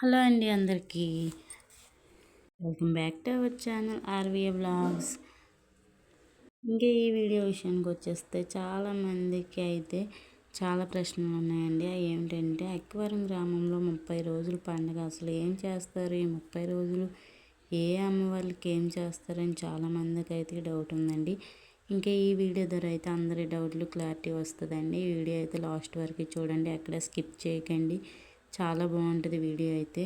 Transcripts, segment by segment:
Hello అండి అందరికీ. Welcome back to our channel RVA blogs. ఇంకా ఈ వీడియో విషయానికి వచ్చేస్తే చాలామందికి అయితే చాలా ప్రశ్నలు ఉన్నాయండి. అవి ఏమిటంటే అక్వరం గ్రామంలో ముప్పై రోజులు పండుగ అసలు ఏం చేస్తారు? ఈ ముప్పై రోజులు ఏ అమ్మవాళ్ళకి ఏం చేస్తారని చాలామందికి అయితే డౌట్ ఉందండి. ఇంకా ఈ వీడియో ద్వారా అయితే అందరి డౌట్లు క్లారిటీ వస్తుందండి. ఈ వీడియో అయితే లాస్ట్ వరకు చూడండి అక్కడ స్కిప్ చేయకండి. చాలా బాగుంటుంది వీడియో అయితే.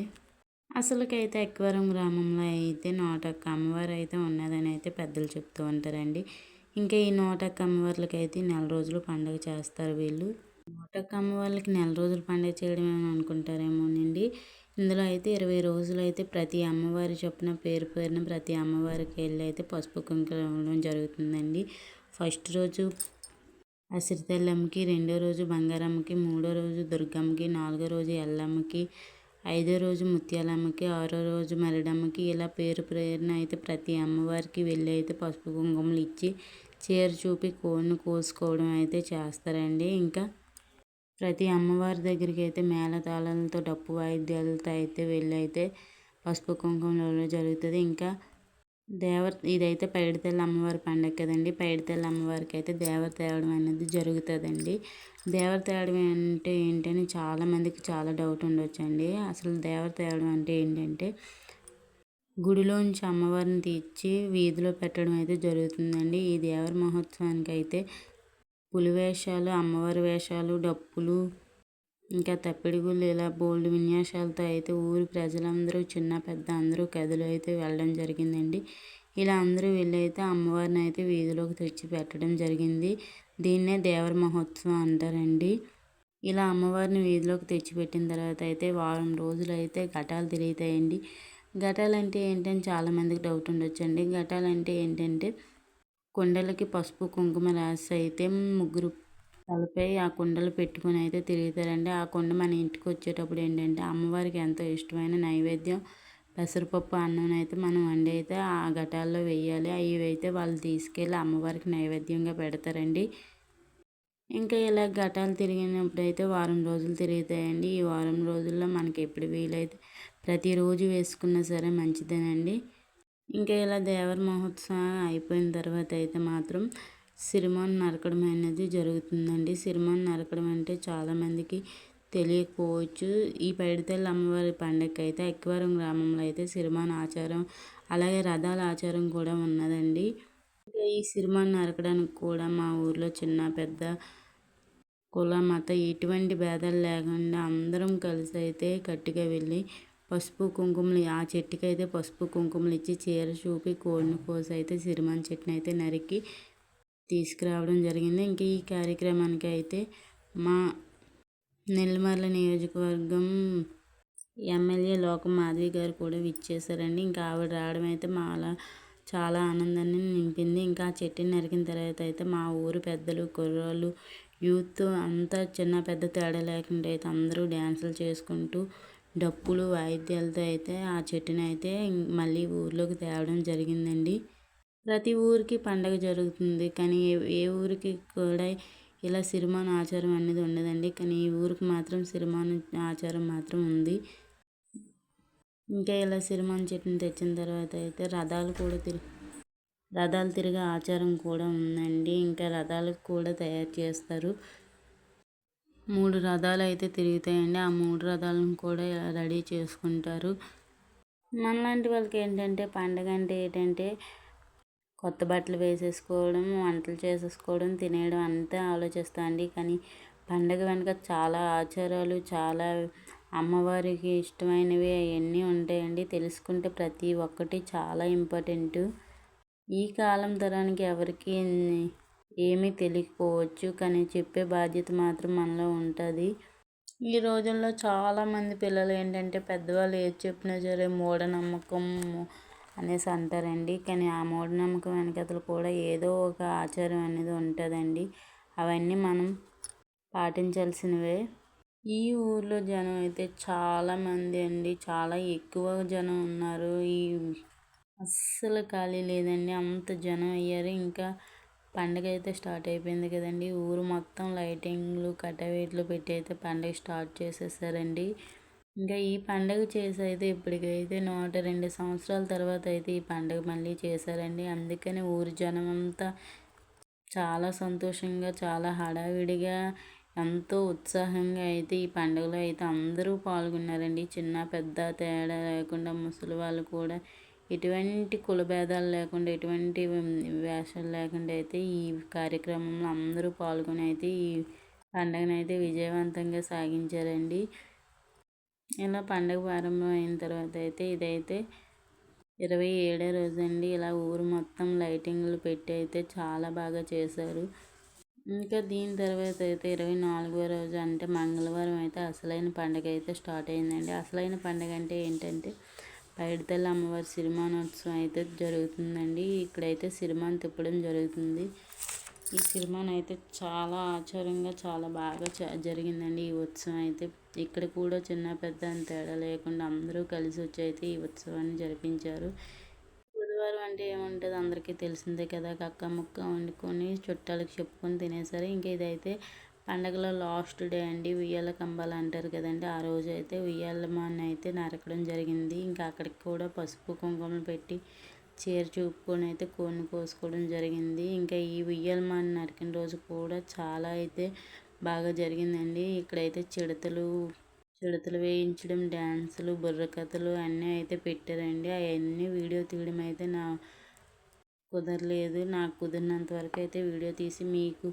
అసలుకైతే ఎక్వరం గ్రామంలో అయితే నోటక్క అమ్మవారు అయితే ఉన్నదని అయితే పెద్దలు చెప్తూ ఉంటారండి. ఇంకా ఈ నోటక్క అమ్మవార్లకి అయితే నెల రోజులు పండుగ చేస్తారు వీళ్ళు. నోటక్క అమ్మవార్లకి నెల రోజులు పండుగ చేయడం ఏమో అనుకుంటారేమోనండి. ఇందులో అయితే ఇరవై రోజులు అయితే ప్రతి అమ్మవారి చొప్పున పేరు పేరున ప్రతి అమ్మవారికి వెళ్ళి అయితే పసుపు కుంకుమ జరుగుతుందండి. ఫస్ట్ రోజు అసిరితల్లమ్మకి రెండో రోజు బంగారమ్మకి మూడో రోజు దుర్గమ్మకి నాలుగో రోజు ఎల్లమ్మకి ఐదో రోజు ముత్యాలమ్మకి ఆరో రోజు మరిడమ్మకి ఇలా పేరు పేరున అయితే ప్రతి అమ్మవారికి వెళ్ళి అయితే పసుపు కుంకుమలు ఇచ్చి చీర చూపి కోడిని కోసుకోవడం అయితే చేస్తారండి. ఇంకా ప్రతి అమ్మవారి దగ్గరికి అయితే మేళతాళాలతో డప్పు వాయిద్యాలతో అయితే వెళ్ళి అయితే పసుపు కుంకుమలు జరుగుతుంది. ఇంకా దేవర ఇదైతే పైడితల్లి అమ్మవారి పండగ కదండి. పైడితల్లి అమ్మవారికి అయితే దేవర తేవడం అనేది జరుగుతుందండి. దేవర తేవడం అంటే ఏంటని చాలామందికి చాలా డౌట్ ఉండొచ్చండి. అసలు దేవర తేవడం అంటే ఏంటంటే గుడిలోంచి అమ్మవారిని తీర్చి వీధిలో పెట్టడం అయితే జరుగుతుందండి. ఈ దేవర మహోత్సవానికి అయితే పులి వేషాలు అమ్మవారి వేషాలు డప్పులు ఇంకా తప్పిడిగుళ్ళు ఇలా బోల్డ్ విన్యాసాలతో అయితే ఊరి ప్రజలందరూ చిన్న పెద్ద అందరూ కథలు అయితే వెళ్ళడం జరిగిందండి. ఇలా అందరూ వెళ్ళి అయితే అమ్మవారిని అయితే వీధిలోకి తెచ్చి పెట్టడం జరిగింది. దీన్నే దేవర మహోత్సవం అంటారండి. ఇలా అమ్మవారిని వీధిలోకి తెచ్చిపెట్టిన తర్వాత అయితే వారం రోజులు అయితే ఘటాలు తిరుగుతాయండి. ఘటాలు అంటే ఏంటని చాలామందికి డౌట్ ఉండొచ్చండి. ఘటాలు అంటే ఏంటంటే కొండలకి పసుపు కుంకుమ రాసి అయితే ముగ్గురు తలపై ఆ కుండలు పెట్టుకుని అయితే తిరుగుతారండి. ఆ కుండ మన ఇంటికి వచ్చేటప్పుడు ఏంటంటే అమ్మవారికి ఎంతో ఇష్టమైన నైవేద్యం. పెసరపప్పు అన్నం అయితే మనం వండి అయితే ఆ ఘటాల్లో వేయాలి. అవి అయితే వాళ్ళు తీసుకెళ్ళి అమ్మవారికి నైవేద్యంగా పెడతారండి. ఇంకా ఇలా ఘటాలు తిరిగినప్పుడు అయితే వారం రోజులు తిరుగుతాయండి. ఈ వారం రోజుల్లో మనకి ఎప్పుడు వీలైతే ప్రతిరోజు వేసుకున్నా సరే మంచిదేనండి. ఇంకా ఇలా దేవర మహోత్సవం అయిపోయిన తర్వాత అయితే మాత్రం సిరిమాను నరకడం అనేది జరుగుతుందండి. సిరిమాను నరకడం అంటే చాలామందికి తెలియకపోవచ్చు. ఈ పైడితల్లి అమ్మవారి పండగకి అయితే ఎక్వరం గ్రామంలో అయితే సిరిమాన్ ఆచారం అలాగే రథాల ఆచారం కూడా ఉన్నదండి. ఈ సిరిమాన్ నరకడానికి కూడా మా ఊర్లో చిన్న పెద్ద కుల మత ఎటువంటి భేదాలు లేకుండా అందరం కలిసి అయితే గట్టిగా వెళ్ళి పసుపు కుంకుమలు ఆ చెట్టుకి అయితే పసుపు కుంకుమలు ఇచ్చి చీర చూపి కోడిని కోసి అయితే సిరిమాన్ చెట్టుని అయితే నరికి తీసుకురావడం జరిగింది. ఇంకా ఈ కార్యక్రమానికి అయితే మా నెల్లిమర్ల నియోజకవర్గం ఎమ్మెల్యే లోకం మాధవి గారు కూడా విచ్చేశారండి. ఇంకా ఆవిడ రావడం అయితే మాలా చాలా ఆనందాన్ని నింపింది. ఇంకా ఆ చెట్టుని నరికిన తర్వాత అయితే మా ఊరు పెద్దలు కుర్రోళ్ళు యూత్ అంతా చిన్న పెద్ద తేడా లేకుండా అయితే అందరూ డ్యాన్సులు చేసుకుంటూ డప్పులు వాయిద్యాలతో అయితే ఆ చెట్టుని అయితే మళ్ళీ ఊర్లోకి తేవడం జరిగిందండి. ప్రతి ఊరికి పండగ జరుగుతుంది. కానీ ఏ ఊరికి కూడా ఇలా సిరిమాను ఆచారం అనేది ఉండదండి. కానీ ఈ ఊరికి మాత్రం సిరిమాను ఆచారం మాత్రం ఉంది. ఇంకా ఇలా సిరిమాను చెట్టుని తెచ్చిన తర్వాత అయితే రథాలు కూడా తిరిగి రథాలు తిరిగే ఆచారం కూడా ఉందండి. ఇంకా రథాలకు కూడా తయారు చేస్తారు. మూడు రథాలు అయితే తిరుగుతాయండి. ఆ మూడు రథాలను కూడా రెడీ చేసుకుంటారు. మనలాంటి వాళ్ళకి ఏంటంటే పండగ అంటే ఏంటంటే కొత్త బట్టలు వేసేసుకోవడం వంటలు చేసేసుకోవడం తినేయడం అంతే ఆలోచిస్తా అండి. కానీ పండగ వెనుక చాలా ఆచారాలు చాలా అమ్మవారికి ఇష్టమైనవి అవన్నీ ఉంటాయండి. తెలుసుకుంటే ప్రతి ఒక్కటి చాలా ఇంపార్టెంట్. ఈ కాలం తరానికి ఎవరికి ఏమీ తెలియకపోవచ్చు. కానీ చెప్పే బాధ్యత మాత్రం మనలో ఉంటుంది. ఈ రోజుల్లో చాలామంది పిల్లలు ఏంటంటే పెద్దవాళ్ళు ఏది చెప్పినా సరే మూఢనమ్మకం అనేసి అంటారండి. కానీ ఆ మూఢనమ్మకం వెనకతలు కూడా ఏదో ఒక ఆచారం అనేది ఉంటుందండి. అవన్నీ మనం పాటించాల్సినవే. ఈ ఊర్లో జనం అయితే చాలామంది అండి. చాలా ఎక్కువ జనం ఉన్నారు. ఈ అస్సలు ఖాళీ లేదండి. అంత జనం అయ్యారు. ఇంకా పండగ అయితే స్టార్ట్ అయిపోయింది కదండి. ఊరు మొత్తం లైటింగ్లు కటవేట్లు పెట్టి అయితే పండగ స్టార్ట్ చేసేసారండి. ఇంకా ఈ పండగ చేసి అయితే ఇప్పటికైతే నూట రెండు సంవత్సరాల తర్వాత అయితే ఈ పండగ మళ్ళీ చేశారండి. అందుకని ఊరి జనం అంతా చాలా సంతోషంగా చాలా హడావిడిగా ఎంతో ఉత్సాహంగా అయితే ఈ పండుగలో అయితే అందరూ పాల్గొన్నారండి. చిన్న పెద్ద తేడా లేకుండా ముసలి వాళ్ళు కూడా ఎటువంటి కులభేదాలు లేకుండా ఎటువంటి వేషాలు లేకుండా అయితే ఈ కార్యక్రమంలో అందరూ పాల్గొని అయితే ఈ పండుగను అయితే విజయవంతంగా సాగించారండి. ఇలా పండుగ ప్రారంభం అయిన తర్వాత అయితే ఇదైతే ఇరవై ఏడో రోజండి. ఇలా ఊరు మొత్తం లైటింగ్లు పెట్టి అయితే చాలా బాగా చేశారు. ఇంకా దీని తర్వాత అయితే ఇరవై నాలుగో రోజు అంటే మంగళవారం అయితే అసలైన పండుగ అయితే స్టార్ట్ అయిందండి. అసలైన పండుగ అంటే ఏంటంటే పైడితల్లి అమ్మవారి సిరిమానోత్సవం అయితే జరుగుతుందండి. ఇక్కడైతే సిరిమాన్ తిప్పడం జరుగుతుంది. ఈ సిరిమాన్ అయితే చాలా ఆచారంగా చాలా బాగా జరిగిందండి. ఈ ఉత్సవం అయితే ఇక్కడ కూడా చిన్న పెద్ద అని తేడా లేకుండా అందరూ కలిసి వచ్చి అయితే ఈ ఉత్సవాన్ని జరిపించారు. బుధవారం అంటే ఏముంటుంది? అందరికీ తెలిసిందే కదా. కక్క ముక్క వండుకొని చుట్టాలకు చెప్పుకొని తినేసరి ఇంకా ఇదైతే పండగలో లాస్ట్ డే అండి. ఉయ్యాల కంబాలు అంటారు కదండి. ఆ రోజు అయితే ఉయ్యాలమాన్ని అయితే నరకడం జరిగింది. ఇంకా అక్కడికి కూడా పసుపు కుంకుమలు పెట్టి చీర చూపుకొని అయితే కోడిని కోసుకోవడం జరిగింది. ఇంకా ఈ ఉయ్యాల ఉయ్యాలమాన్ని నరికిన రోజు కూడా చాలా అయితే బాగా జరిగిందండి. ఇక్కడైతే చిడతలు చిడతలు వేయించడం డ్యాన్సులు బుర్రకథలు అన్నీ అయితే పెట్టారండి. అవన్నీ వీడియో తీయడం అయితే నా కుదరలేదు. నాకు కుదిరినంత వరకు అయితే వీడియో తీసి మీకు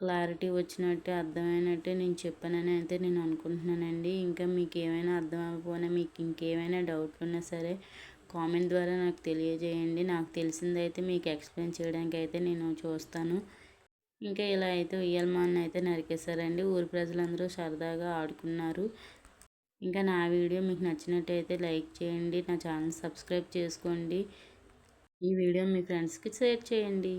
క్లారిటీ వచ్చినట్టు అర్థమైనట్టే నేను చెప్పానని అయితే నేను అనుకుంటున్నానండి. ఇంకా మీకు ఏమైనా అర్థం అవ్వకపోయినా మీకు ఇంకేమైనా డౌట్లు ఉన్నా సరే కామెంట్ ద్వారా నాకు తెలియజేయండి. నాకు తెలిసిందైతే మీకు ఎక్స్ప్లెయిన్ చేయడానికి అయితే నేను చూస్తాను. ఇంకా ఇలా అయితే ఉయ్యలమాన్ని అయితే నరికేశారండి. ఊరి ప్రజలందరూ సరదాగా ఆడుకున్నారు. ఇంకా నా వీడియో మీకు నచ్చినట్టయితే లైక్ చేయండి నా ఛానల్ సబ్స్క్రైబ్ చేసుకోండి. ఈ వీడియో మీ ఫ్రెండ్స్కి షేర్ చేయండి.